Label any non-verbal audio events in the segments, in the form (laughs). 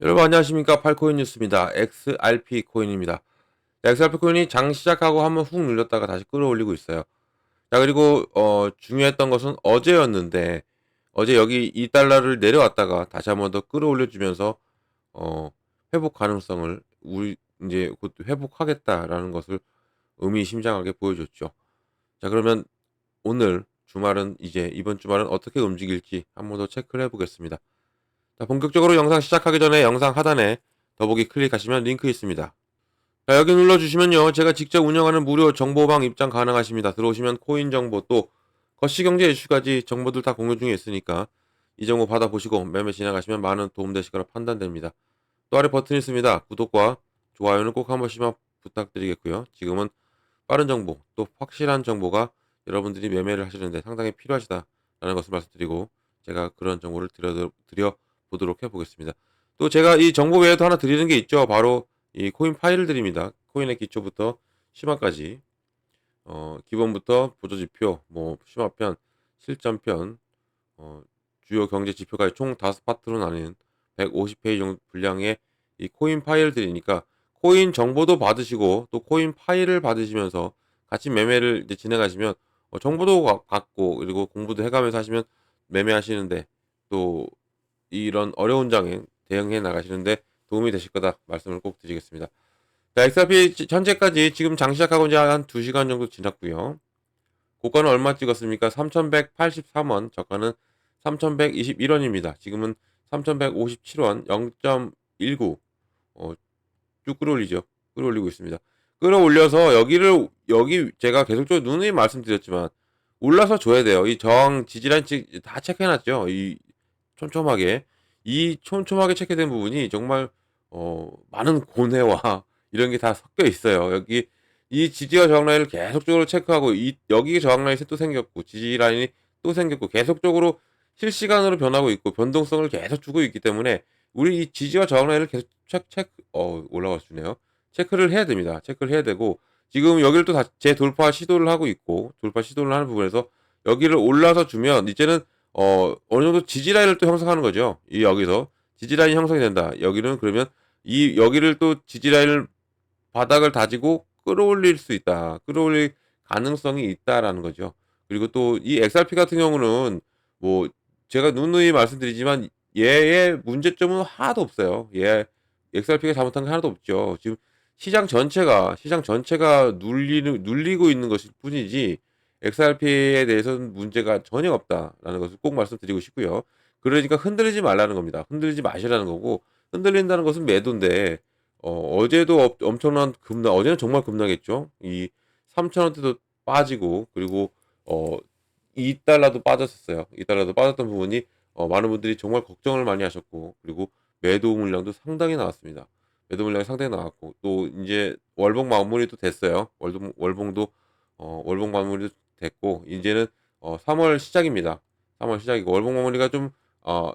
여러분 안녕하십니까 팔코인 뉴스입니다. XRP 코인입니다. 자, XRP 코인이 장 시작하고 한번 훅 눌렸다가 다시 끌어올리고 있어요. 자 그리고 어, 중요했던 것은 어제였는데 어제 여기 2달러를 내려왔다가 다시 한번 더 끌어올려주면서 어, 회복 가능성을 우리 이제 곧 회복하겠다라는 것을 의미심장하게 보여줬죠. 자 그러면 오늘 주말은 이제 이번 주말은 어떻게 움직일지 한번 더 체크를 해보겠습니다. 자, 본격적으로 영상 시작하기 전에 영상 하단에 더보기 클릭하시면 링크 있습니다. 자, 여기 눌러주시면요. 제가 직접 운영하는 무료 정보방 입장 가능하십니다. 들어오시면 코인 정보 또 거시경제 이슈까지 정보들 다 공유 중에 있으니까 이 정보 받아보시고 매매 진행하시면 많은 도움 되실 거라 판단됩니다. 또 아래 버튼이 있습니다. 구독과 좋아요는 꼭 한 번씩만 부탁드리겠고요. 지금은 빠른 정보 또 확실한 정보가 여러분들이 매매를 하시는데 상당히 필요하시다라는 것을 말씀드리고 제가 그런 정보를 드려, 드려 보도록 해보겠습니다. 또 제가 이 정보 외에도 하나 드리는 게 있죠. 바로 이 코인 파일을 드립니다. 코인의 기초부터 심화까지 어, 기본부터 보조지표, 뭐 심화편, 실전편, 어, 주요 경제 지표까지 총 다섯 파트로 나뉜 150페이지 정도 분량의 이 코인 파일 드리니까 코인 정보도 받으시고 또 코인 파일을 받으시면서 같이 매매를 이제 진행하시면 어, 정보도 가- 갖고 그리고 공부도 해가면서 하시면 매매하시는데 또 이런 어려운 장에 대응해 나가시는데 도움이 되실 거다 말씀을 꼭 드리겠습니다. 자, XRP 지- 현재까지 지금 장 시작하고 이제 한 2시간 정도 지났고요. 고가는 얼마 찍었습니까? 3,183원, 저가는 3,121원입니다. 지금은 3,157원, 0.19 어, 쭉 끌어올리죠. 끌어올리고 있습니다. 끌어올려서 여기를 여기 제가 계속적으로 누누이 말씀드렸지만 올라서 줘야 돼요. 이 저항 지지란 치- 다 체크해놨죠. 이 촘촘하게 이 촘촘하게 체크된 부분이 정말 어, 많은 고뇌와 (laughs) 이런 게 다 섞여 있어요. 여기 이 지지와 저항 라인을 계속적으로 체크하고 이 여기 저항 라인이 또 생겼고 지지 라인이 또 생겼고 계속적으로 실시간으로 변하고 있고 변동성을 계속 주고 있기 때문에 우리 이 지지와 저항 라인을 계속 체크 체크 어 올라가 주네요. 체크를 해야 됩니다. 체크를 해야 되고 지금 여기를 또 재 돌파 시도를 하고 있고 돌파 시도를 하는 부분에서 여기를 올라서 주면 이제는 어 어느 정도 지지 라인을 또 형성하는 거죠. 이 여기서 지지 라인이 형성이 된다. 여기는 그러면 이 여기를 또 지지 라인을 바닥을 다지고 끌어올릴 수 있다. 끌어올릴 가능성이 있다라는 거죠. 그리고 또 이 XRP 같은 경우는 뭐 제가 누누이 말씀드리지만 얘의 문제점은 하나도 없어요. 얘 XRP가 잘못한 게 하나도 없죠. 지금 시장 전체가 시장 전체가 눌리는 눌리고 있는 것일 뿐이지 XRP에 대해서는 문제가 전혀 없다라는 것을 꼭 말씀드리고 싶고요. 그러니까 흔들리지 말라는 겁니다. 흔들리지 마시라는 거고 흔들린다는 것은 매도인데 어, 어제도 업- 엄청난 급락, 어제는 정말 급락했죠. 이 3,000원대도 빠지고, 그리고, 어, 2달러도 빠졌었어요. 2달러도 빠졌던 부분이, 어, 많은 분들이 정말 걱정을 많이 하셨고, 그리고 매도 물량도 상당히 나왔습니다. 매도 물량이 상당히 나왔고, 또 이제 월봉 마무리도 됐어요. 월봉, 월봉도, 어, 월봉 마무리도 됐고, 이제는, 어, 3월 시작입니다. 3월 시작이고, 월봉 마무리가 좀, 어,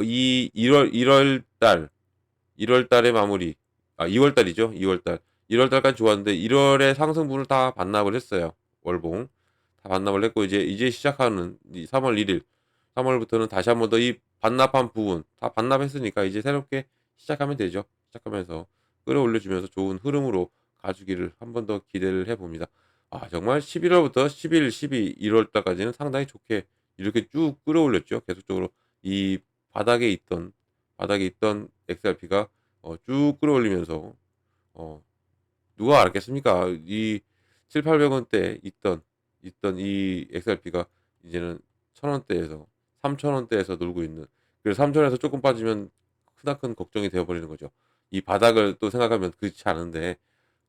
이 1월, 1월 달, 1월 달에 마무리, 아, 2월 달이죠. 2월 달. 1월 달까지 좋았는데 1월에 상승분을 다 반납을 했어요. 월봉. 다 반납을 했고 이제 이제 시작하는 이 3월 1일. 3월부터는 다시 한번 더 이 반납한 부분 다 반납했으니까 이제 새롭게 시작하면 되죠. 시작하면서 끌어올려 주면서 좋은 흐름으로 가주기를 한 번 더 기대를 해 봅니다. 아, 정말 11월부터 11, 12, 1월 달까지는 상당히 좋게 이렇게 쭉 끌어올렸죠. 계속적으로 이 바닥에 있던 바닥에 있던 XRP가 어, 쭉 끌어올리면서 어, 누가 알았겠습니까? 이 7, 800원대 있던 있던 이 XRP가 이제는 1000원대에서 3000원대에서 놀고 있는 그래서 3000원에서 조금 빠지면 크나큰 걱정이 되어 버리는 거죠. 이 바닥을 또 생각하면 그렇지 않은데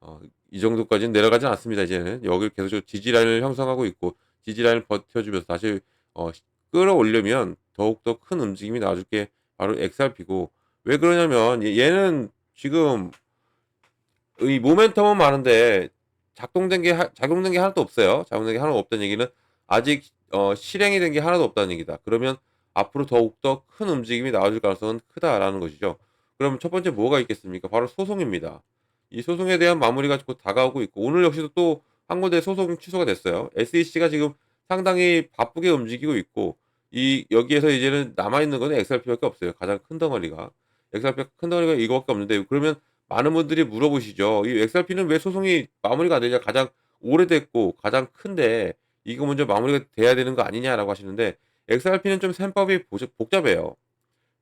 어, 이 정도까지는 내려가지 않습니다. 이제는 여기를 계속 지지 라인을 형성하고 있고 지지 라인을 버텨주면서 다시 어, 끌어올려면 더욱더 큰 움직임이 나와줄 게 바로 XRP고 왜 그러냐면 얘- 얘는 지금 이 모멘텀은 많은데 작동된 게 하- 작용된 게 하나도 없어요. 작용된 게 하나도 없다는 얘기는 아직 어, 실행이 된 게 하나도 없다는 얘기다. 그러면 앞으로 더욱더 큰 움직임이 나와줄 가능성은 크다라는 것이죠. 그럼 첫 번째 뭐가 있겠습니까? 바로 소송입니다. 이 소송에 대한 마무리가 곧 다가오고 있고 오늘 역시도 또 한 군데 소송 취소가 됐어요. SEC가 지금 상당히 바쁘게 움직이고 있고 이 여기에서 이제는 남아 있는 거는 XRP밖에 없어요. 가장 큰 덩어리가 XRP가 큰 덩어리가 이거밖에 없는데 그러면 많은 분들이 물어보시죠. 이 XRP는 왜 소송이 마무리가 안 되냐? 가장 오래됐고 가장 큰데 이거 먼저 마무리가 돼야 되는 거 아니냐라고 하시는데 XRP는 좀 셈법이 복잡해요.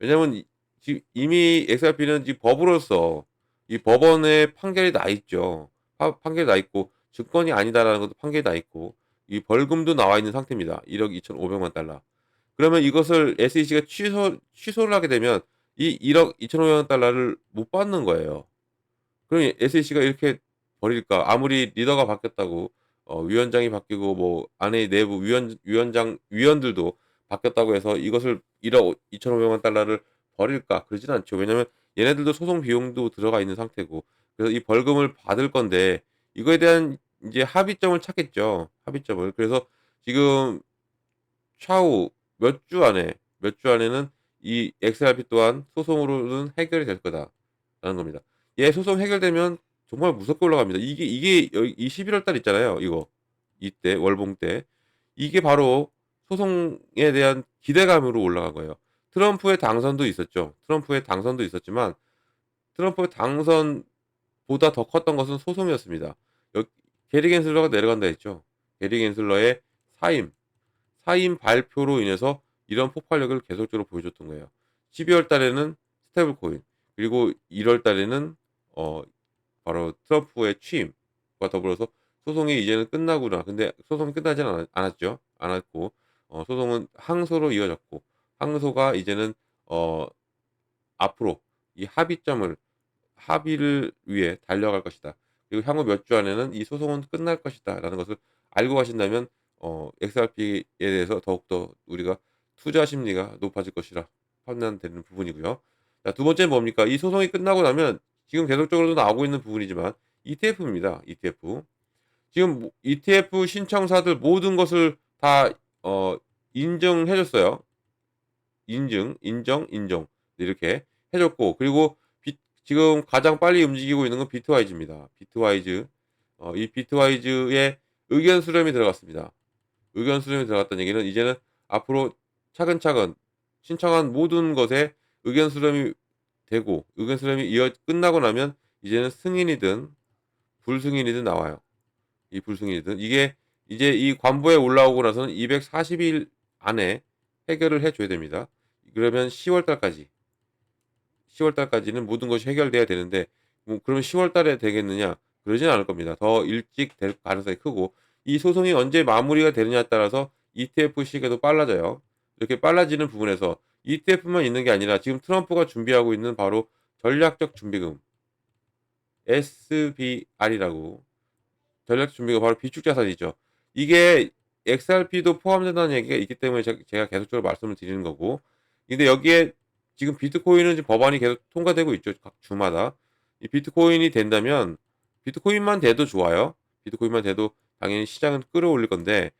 왜냐면 이- 지금 이미 XRP는 이 법으로서 이 법원에 판결이 나 있죠. 파- 판결이 나 있고 증권이 아니다라는 것도 판결이 나 있고 이 벌금도 나와 있는 상태입니다. 1억 2,500만 달러. 그러면 이것을 SEC가 취소 취소를 하게 되면 이 1억 2,500만 달러를 못 받는 거예요. 그럼 SEC가 이렇게 버릴까? 아무리 리더가 바뀌었다고 어, 위원장이 바뀌고 뭐 안에 내부 위원 위원장 위원들도 바뀌었다고 해서 이것을 1억 2,500만 달러를 버릴까? 그러진 않죠. 왜냐면 얘네들도 소송 비용도 들어가 있는 상태고 그래서 이 벌금을 받을 건데 이거에 대한 이제 합의점을 찾겠죠. 합의점을. 그래서 지금 차후 몇 주 안에 몇 주 안에는 이 XRP 또한 소송으로는 해결이 될 거다라는 겁니다. 얘 소송 해결되면 정말 무섭게 올라갑니다. 이게 이게 이 11월 달 있잖아요. 이거 이때 월봉 때 이게 바로 소송에 대한 기대감으로 올라간 거예요. 트럼프의 당선도 있었죠. 트럼프의 당선도 있었지만 트럼프의 당선보다 더 컸던 것은 소송이었습니다. 여- 게리 겐슬러가 내려간다 했죠. 게리 겐슬러의 사임, 사임 발표로 인해서 이런 폭발력을 계속적으로 보여줬던 거예요. 12월 달에는 스테이블 코인, 그리고 1월 달에는 어 바로 트럼프의 취임과 더불어서 소송이 이제는 끝나구나. 근데 소송이 끝나진 않- 않았죠. 않았고 어, 소송은 항소로 이어졌고 항소가 이제는 어 앞으로 이 합의점을 합의를 위해 달려갈 것이다. 그리고 향후 몇 주 안에는 이 소송은 끝날 것이다라는 것을 알고 가신다면 어, XRP에 대해서 더욱더 우리가 투자 심리가 높아질 것이라 판단되는 부분이고요. 자, 두 번째는 뭡니까? 이 소송이 끝나고 나면 지금 계속적으로도 나오고 있는 부분이지만 ETF입니다. ETF. 지금 뭐 ETF 신청사들 모든 것을 다 어, 인정해줬어요. 인증, 인정, 인정 이렇게 해줬고 그리고 비- 지금 가장 빨리 움직이고 있는 건 비트와이즈입니다. 비트와이즈 어, 이 비트와이즈의 의견 수렴이 들어갔습니다. 의견 수렴이 들어갔다는 얘기는 이제는 앞으로 차근차근 신청한 모든 것에 의견 수렴이 되고 의견 수렴이 이어 끝나고 나면 이제는 승인이든 불승인이든 나와요. 이 불승인이든 이게 이제 이 관보에 올라오고 나서는 240일 안에 해결을 해줘야 됩니다. 그러면 10월 달까지 10월 달까지는 모든 것이 해결돼야 되는데 뭐 그러면 10월 달에 되겠느냐? 그러진 않을 겁니다. 더 일찍 될 가능성이 크고 이 소송이 언제 마무리가 되느냐에 따라서 ETF 시기도 빨라져요. 이렇게 빨라지는 부분에서 ETF만 있는 게 아니라 지금 트럼프가 준비하고 있는 바로 전략적 준비금 SBR이라고 전략적 준비금 바로 비축 자산이죠. 이게 XRP도 포함된다는 얘기가 있기 때문에 제- 제가 계속적으로 말씀을 드리는 거고 근데 여기에 지금 비트코인은 지금 법안이 계속 통과되고 있죠. 각 주마다. 이 비트코인이 된다면 비트코인만 돼도 좋아요. 비트코인만 돼도 당연히 시장은 끌어올릴 건데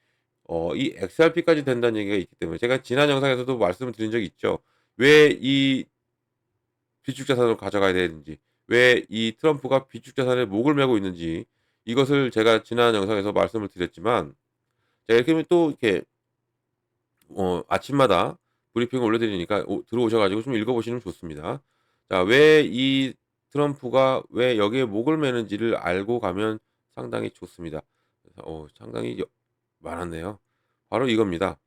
어, 이 XRP까지 된다는 얘기가 있기 때문에 제가 지난 영상에서도 말씀을 드린 적이 있죠. 왜 이 비축 자산을 가져가야 되는지, 왜 이 트럼프가 비축 자산에 목을 메고 있는지 이것을 제가 지난 영상에서 말씀을 드렸지만 제가 이렇게 또 이렇게 어, 아침마다 브리핑을 올려드리니까 오- 들어오셔가지고 좀 읽어보시면 좋습니다. 자, 왜 이 트럼프가 왜 여기에 목을 매는지를 알고 가면 상당히 좋습니다. 어, 상당히 여- 많았네요. 바로 이겁니다.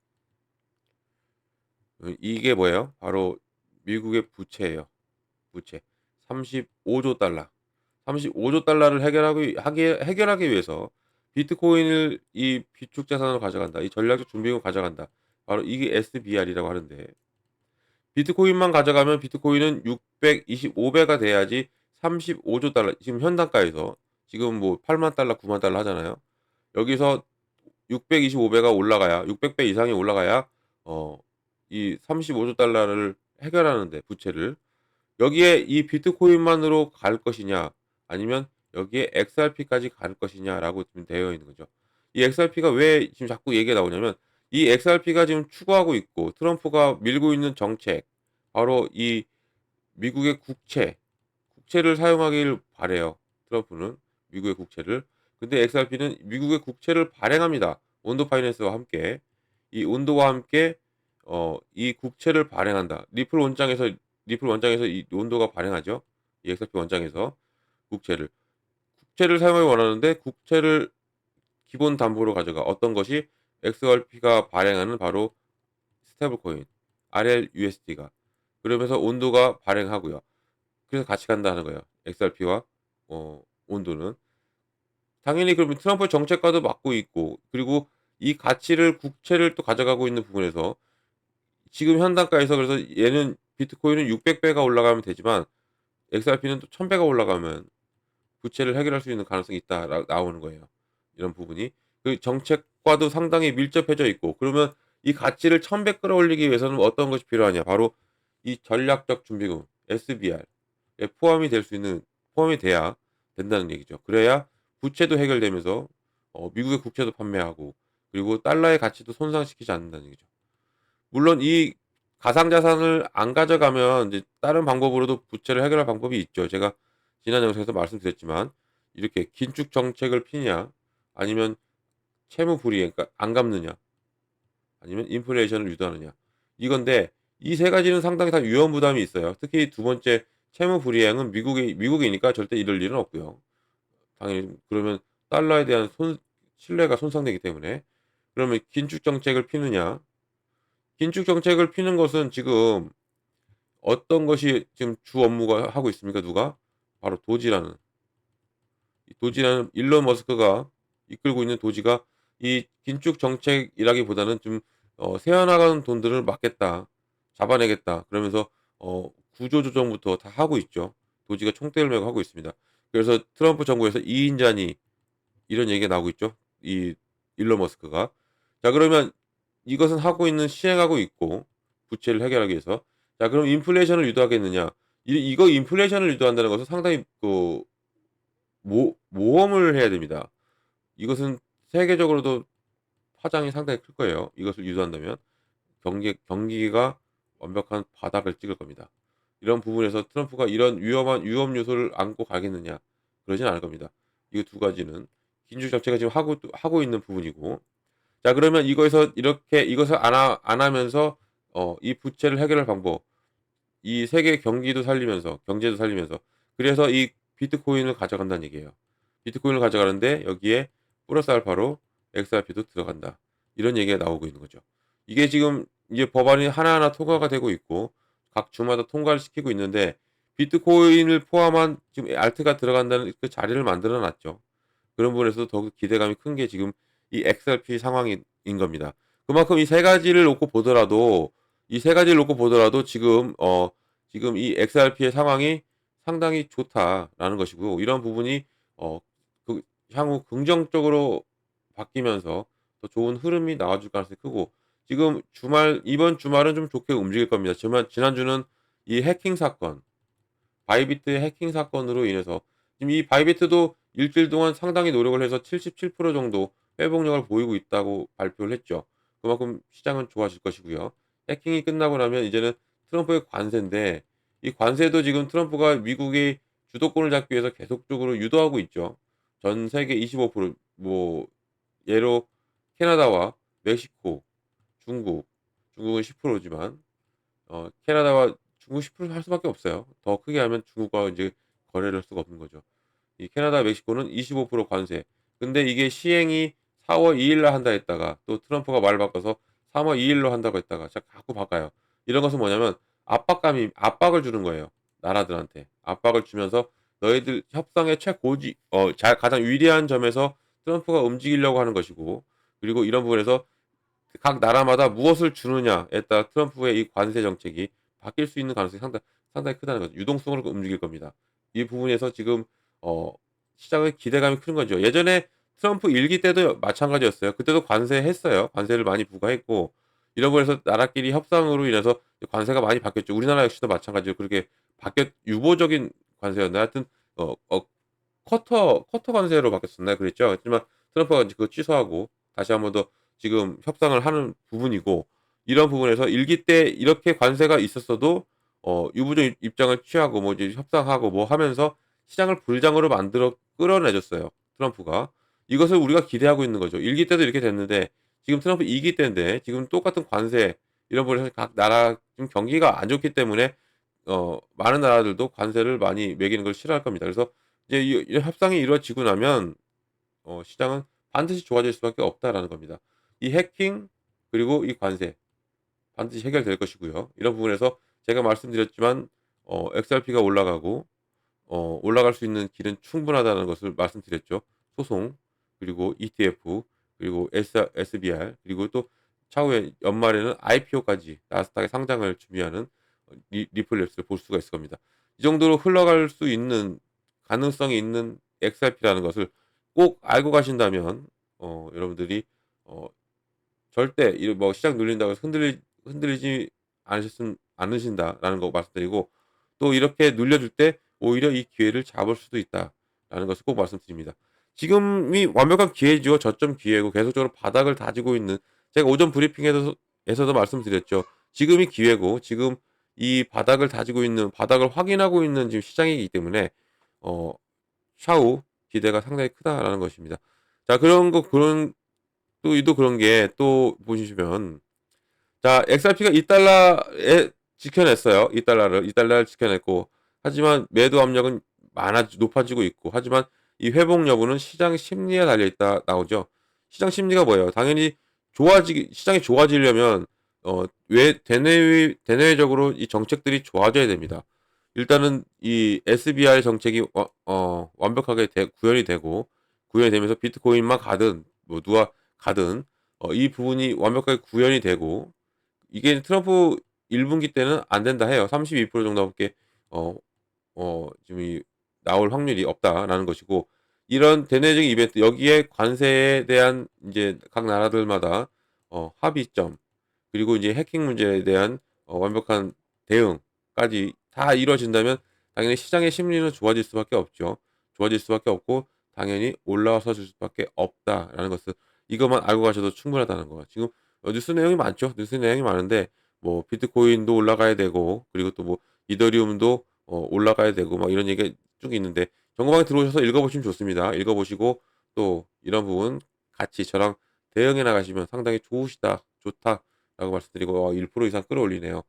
어, 이게 뭐예요? 바로 미국의 부채예요. 부채. 35조 달러. 35조 달러를 해결하기, 하기, 해결하기 위해서 비트코인을 이 비축 자산으로 가져간다. 이 전략적 준비금을 가져간다. 바로 이게 SBR이라고 하는데 비트코인만 가져가면 비트코인은 625배가 돼야지 35조 달러 지금 현단가에서 지금 뭐 8만 달러, 9만 달러 하잖아요. 여기서 625배가 올라가야 600배 이상이 올라가야 어 이 35조 달러를 해결하는데 부채를 여기에 이 비트코인만으로 갈 것이냐 아니면 여기에 XRP까지 갈 것이냐라고 지금 되어 있는 거죠. 이 XRP가 왜 지금 자꾸 얘기가 나오냐면 이 XRP가 지금 추구하고 있고 트럼프가 밀고 있는 정책 바로 이 미국의 국채 국채를 사용하길 바래요. 트럼프는 미국의 국채를 근데 XRP는 미국의 국채를 발행합니다. 온도 파이낸스와 함께 이 온도와 함께 어, 이 국채를 발행한다. 리플 원장에서 리플 원장에서 이 온도가 발행하죠. 이 XRP 원장에서 국채를 국채를 사용하기 원하는데 국채를 기본 담보로 가져가 어떤 것이 XRP가 발행하는 바로 스테이블 코인 RLUSD가 그러면서 온도가 발행하고요. 그래서 같이 간다는 거예요. XRP와 어, 온도는 당연히 그러면 트럼프 정책과도 맞고 있고 그리고 이 가치를 국채를 또 가져가고 있는 부분에서 지금 현 단가에서 그래서 얘는 비트코인은 600배가 올라가면 되지만 XRP는 또 1000배가 올라가면 부채를 해결할 수 있는 가능성이 있다 라- 나오는 거예요. 이런 부분이 그 정책 과도 상당히 밀접해져 있고 그러면 이 가치를 1000배 끌어올리기 위해서는 어떤 것이 필요하냐? 바로 이 전략적 준비금 SBR에 포함이 될 수 있는 포함이 돼야 된다는 얘기죠. 그래야 부채도 해결되면서 어, 미국의 국채도 판매하고 그리고 달러의 가치도 손상시키지 않는다는 얘기죠. 물론 이 가상자산을 안 가져가면 이제 다른 방법으로도 부채를 해결할 방법이 있죠. 제가 지난 영상에서 말씀드렸지만 이렇게 긴축 정책을 피냐 아니면 채무 불이행 그러니까 안 갚느냐 아니면 인플레이션을 유도하느냐 이건데 이 세 가지는 상당히 다 위험 부담이 있어요. 특히 두 번째 채무 불이행은 미국이 미국이니까 절대 이럴 일은 없고요. 당연히 그러면 달러에 대한 손 신뢰가 손상되기 때문에 그러면 긴축 정책을 피느냐 긴축 정책을 피는 것은 지금 어떤 것이 지금 주 업무가 하고 있습니까? 누가? 바로 도지라는 이 도지라는 일론 머스크가 이끌고 있는 도지가 이 긴축 정책이라기보다는 좀 어, 새어나가는 돈들을 막겠다, 잡아내겠다. 그러면서 어, 구조조정부터 다 하고 있죠. 도지가 총대를 메고 하고 있습니다. 그래서 트럼프 정부에서 2인자니 이런 얘기가 나오고 있죠. 이 일론 머스크가. 자, 그러면 이것은 하고 있는 시행하고 있고 부채를 해결하기 위해서 자 그럼 인플레이션을 유도하겠느냐 이, 이거 인플레이션을 유도한다는 것은 상당히 그 모, 모험을 해야 됩니다 이것은 세계적으로도 파장이 상당히 클 거예요. 이것을 유도한다면 경기 경기가 완벽한 바닥을 찍을 겁니다. 이런 부분에서 트럼프가 이런 위험한 위험 요소를 안고 가겠느냐 그러진 않을 겁니다. 이 두 가지는 긴축 정책가 지금 하고 하고 있는 부분이고. 자, 그러면 이거에서 이렇게 이것을 안, 하, 안 하면서 어, 이 부채를 해결할 방법, 이 세계 경기도 살리면서 경제도 살리면서 그래서 이 비트코인을 가져간다는 얘기예요. 비트코인을 가져가는데 여기에 플러스 알파로 XRP도 들어간다. 이런 얘기가 나오고 있는 거죠. 이게 지금 이제 법안이 하나하나 통과가 되고 있고 각 주마다 통과를 시키고 있는데 비트코인을 포함한 지금 알트가 들어간다는 그 자리를 만들어 놨죠. 그런 부분에서 더욱 기대감이 큰 게 지금 이 XRP 상황인 겁니다. 그만큼 이 세 가지를 놓고 보더라도 이 세 가지를 놓고 보더라도 지금 어 지금 이 XRP의 상황이 상당히 좋다라는 것이고 이런 부분이 어그 향후 긍정적으로 바뀌면서 더 좋은 흐름이 나와줄 가능성이 크고 지금 주말 이번 주말은 좀 좋게 움직일 겁니다. 지난 지난주는 이 해킹 사건 바이비트 해킹 사건으로 인해서 지금 이 바이비트도 일주일 동안 상당히 노력을 해서 77% 정도 회복력을 보이고 있다고 발표를 했죠. 그만큼 시장은 좋아질 것이고요. 해킹이 끝나고 나면 이제는 트럼프의 관세인데 이 관세도 지금 트럼프가 미국의 주도권을 잡기 위해서 계속적으로 유도하고 있죠. 전 세계 25%뭐 예로 캐나다와 멕시코, 중국, 중국은 10%지만 어, 캐나다와 중국 10%할 수밖에 없어요. 더 크게 하면 중국과 이제 거래를 할 수가 없는 거죠. 이 캐나다, 멕시코는 25% 관세. 근데 이게 시행이 4월 2일 날 한다 했다가 또 트럼프가 말 바꿔서 3월 2일로 한다고 했다가 자 자꾸 바꿔요. 이런 것은 뭐냐면 압박감이 압박을 주는 거예요. 나라들한테 압박을 주면서 너희들 협상의 최고지 어잘 가장 위대한 점에서 트럼프가 움직이려고 하는 것이고 그리고 이런 부분에서 각 나라마다 무엇을 주느냐에 따라 트럼프의 이 관세 정책이 바뀔 수 있는 가능성이 상당, 상당히 크다는 거죠. 유동성으로 움직일 겁니다. 이 부분에서 지금 어 시장의 기대감이 큰 거죠. 예전에 트럼프 일기 때도 마찬가지였어요. 그때도 관세했어요. 관세를 많이 부과했고 이런 거에서 나라끼리 협상으로 인해서 관세가 많이 바뀌었죠. 우리나라 역시도 마찬가지로 그렇게 바뀌었 유보적인 관세였나 하여튼 어, 어 쿼터 쿼터 관세로 바뀌었었나요? 그랬죠. 하지만 트럼프가 이제 그거 취소하고 다시 한 번 더 지금 협상을 하는 부분이고 이런 부분에서 일기 때 이렇게 관세가 있었어도 어 유보적 입장을 취하고 뭐 이제 협상하고 뭐 하면서 시장을 불장으로 만들어 끌어내줬어요. 트럼프가. 이것을 우리가 기대하고 있는 거죠. 1기 때도 이렇게 됐는데 지금 트럼프 2기 때인데 지금 똑같은 관세 이런 부분에서 각 나라 지금 경기가 안 좋기 때문에 어 많은 나라들도 관세를 많이 매기는 걸 싫어할 겁니다. 그래서 이제 이 이 협상이 이루어지고 나면 어 시장은 반드시 좋아질 수밖에 없다라는 겁니다. 이 해킹 그리고 이 관세 반드시 해결될 것이고요. 이런 부분에서 제가 말씀드렸지만 어 XRP가 올라가고 어 올라갈 수 있는 길은 충분하다는 것을 말씀드렸죠. 소송 그리고 ETF 그리고 SBR 그리고 또 차후에 연말에는 IPO까지 나스닥에 상장을 준비하는 어 리 리플랩스를 볼 수가 있을 겁니다. 이 정도로 흘러갈 수 있는 가능성이 있는 XRP라는 것을 꼭 알고 가신다면 어 여러분들이 어 절대 이뭐 시장 눌린다고 해서 흔들리 흔들리지 않으셨음 않으신다라는 거 말씀드리고 또 이렇게 눌려줄 때 오히려 이 기회를 잡을 수도 있다라는 것을 꼭 말씀드립니다. 지금이 완벽한 기회죠. 저점 기회고 계속적으로 바닥을 다지고 있는 제가 오전 브리핑에서 에서도 말씀드렸죠. 지금이 기회고 지금 이 바닥을 다지고 있는 바닥을 확인하고 있는 지금 시장이기 때문에 어 차후 기대가 상당히 크다라는 것입니다. 자 그런 거 그런 또 이도 그런 게 또 보시면 자 XRP가 2달러에 지켜냈어요. 2달러를 2달러를 지켜냈고 하지만 매도 압력은 많아 높아지고 있고 하지만 이 회복 여부는 시장 심리에 달려 있다 나오죠. 시장 심리가 뭐예요? 당연히 좋아지기 시장이 좋아지려면 어 왜 대내외 대내외적으로 이 정책들이 좋아져야 됩니다. 일단은 이 SBR 정책이 어, 어 완벽하게 대, 구현이 되고 구현이 되면서 비트코인만 가든 뭐 누가 가든 어, 이 부분이 완벽하게 구현이 되고 이게 트럼프 1분기 때는 안 된다 해요. 32% 정도밖에 어, 어, 지금 이 나올 확률이 없다라는 것이고 이런 대내적인 이벤트 여기에 관세에 대한 이제 각 나라들마다 어, 합의점 그리고 이제 해킹 문제에 대한 어, 완벽한 대응까지 다 이루어진다면 당연히 시장의 심리는 좋아질 수밖에 없죠. 좋아질 수밖에 없고 당연히 올라서 줄 수밖에 없다라는 것을 이것만 알고 가셔도 충분하다는 거. 지금 어, 뉴스 내용이 많죠. 뉴스 내용이 많은데 뭐 비트코인도 올라가야 되고 그리고 또 뭐 이더리움도 어, 올라가야 되고 막 이런 얘기가 쭉 있는데 정보방에 들어오셔서 읽어보시면 좋습니다. 읽어보시고 또 이런 부분 같이 저랑 대응해 나가시면 상당히 좋으시다, 좋다 라고 말씀드리고 어, 1% 이상 끌어올리네요.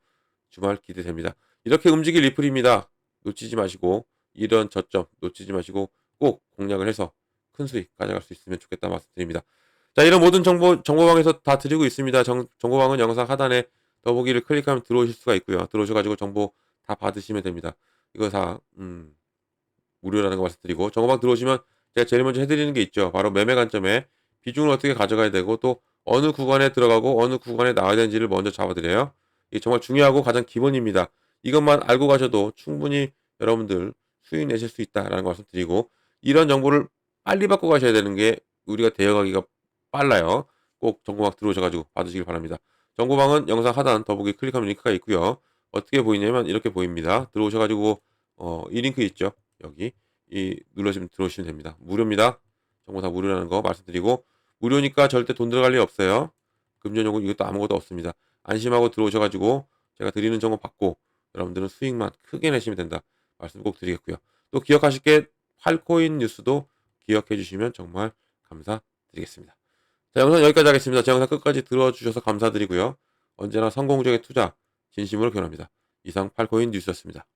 주말 기대됩니다. 이렇게 움직일 리플입니다. 놓치지 마시고 이런 저점 놓치지 마시고 꼭 공략을 해서 큰 수익 가져갈 수 있으면 좋겠다 말씀드립니다. 자 이런 모든 정보 정보방에서 다 드리고 있습니다. 정, 정보방은 영상 하단에 더보기를 클릭하면 들어오실 수가 있고요. 들어오셔가지고 정보 다 받으시면 됩니다. 이거 다 음, 무료라는 거 말씀드리고 정보방 들어오시면 제가 제일 먼저 해드리는 게 있죠. 바로 매매 관점에 비중을 어떻게 가져가야 되고 또 어느 구간에 들어가고 어느 구간에 나와야 되는지를 먼저 잡아드려요. 이게 정말 중요하고 가장 기본입니다. 이것만 알고 가셔도 충분히 여러분들 수익 내실 수 있다라는 거 말씀 드리고 이런 정보를 빨리 받고 가셔야 되는 게 우리가 대응하기가 빨라요. 꼭 정보방 들어오셔가지고 받으시길 바랍니다. 정보방은 영상 하단 더보기 클릭하면 링크가 있고요. 어떻게 보이냐면 이렇게 보입니다. 들어오셔가지고 어, 이 링크 있죠. 여기 이 눌러주면 들어오시면 됩니다. 무료입니다. 정보 다 무료라는 거 말씀드리고 무료니까 절대 돈 들어갈 일 없어요. 금전요금 이것도 아무것도 없습니다. 안심하고 들어오셔가지고 제가 드리는 정보 받고 여러분들은 수익만 크게 내시면 된다. 말씀 꼭 드리겠고요. 또 기억하실 게 팔코인 뉴스도 기억해 주시면 정말 감사드리겠습니다. 자, 영상 여기까지 하겠습니다. 제 영상 끝까지 들어주셔서 감사드리고요. 언제나 성공적인 투자 진심으로 기원합니다. 이상 팔코인 뉴스였습니다.